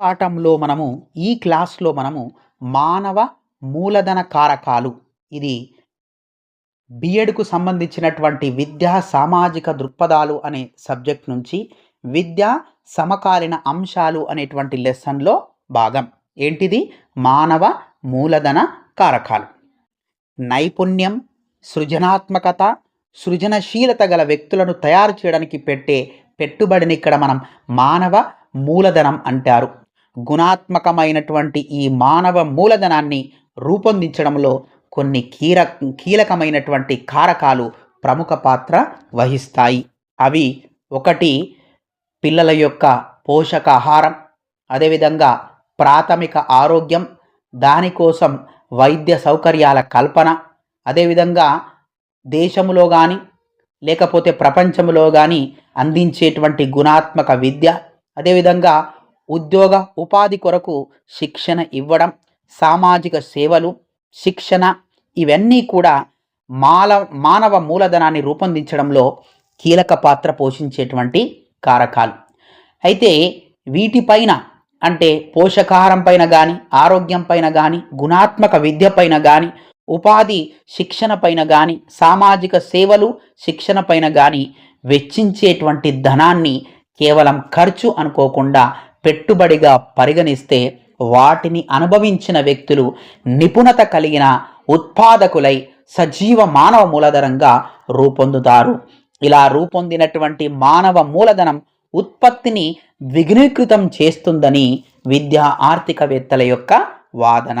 పాఠంలో మనము ఈ క్లాస్లో మనము మానవ మూలధన కారకాలు ఇది బిఎడ్కు సంబంధించినటువంటి విద్యా సామాజిక దృక్పథాలు అనే సబ్జెక్ట్ నుంచి విద్యా సమకాలీన అంశాలు అనేటువంటి లెసన్లో భాగం. ఏంటిది? మానవ మూలధన కారకాలు. నైపుణ్యం సృజనాత్మకత సృజనశీలత గల వ్యక్తులను తయారు చేయడానికి పెట్టే పెట్టుబడిని ఇక్కడ మనం మానవ మూలధనం అంటారు. గుణాత్మకమైనటువంటి ఈ మానవ మూలధనాన్ని రూపొందించడంలో కొన్ని కీర కీలకమైనటువంటి కారకాలు ప్రముఖ పాత్ర వహిస్తాయి. అవి ఒకటి పిల్లల యొక్క పోషకాహారం అదేవిధంగా ప్రాథమిక ఆరోగ్యం దానికోసం వైద్య సౌకర్యాల కల్పన అదేవిధంగా దేశంలో కానీ లేకపోతే ప్రపంచంలో కానీ అందించేటువంటి గుణాత్మక విద్య అదేవిధంగా ఉద్యోగ ఉపాధి కొరకు శిక్షణ ఇవ్వడం సామాజిక సేవలు శిక్షణ ఇవన్నీ కూడా మాల మానవ మూలధనాన్ని రూపొందించడంలో కీలక పాత్ర పోషించేటువంటి కారకాలు. అయితే వీటిపైన అంటే పోషకాహారం పైన కానీ ఆరోగ్యం పైన కానీ గుణాత్మక విద్య పైన కానీ ఉపాధి శిక్షణ పైన కానీ సామాజిక సేవలు శిక్షణ పైన కానీ వెచ్చించేటువంటి ధనాన్ని కేవలం ఖర్చు అనుకోకుండా పెట్టుబడిగా పరిగణిస్తే వాటిని అనుభవించిన వ్యక్తులు నిపుణత కలిగిన ఉత్పాదకులై సజీవ మానవ మూలధనంగా రూపొందుతారు. ఇలా రూపొందినటువంటి మానవ మూలధనం ఉత్పత్తిని ద్విగుణీకృతం చేస్తుందని విద్యా ఆర్థికవేత్తల యొక్క వాదన.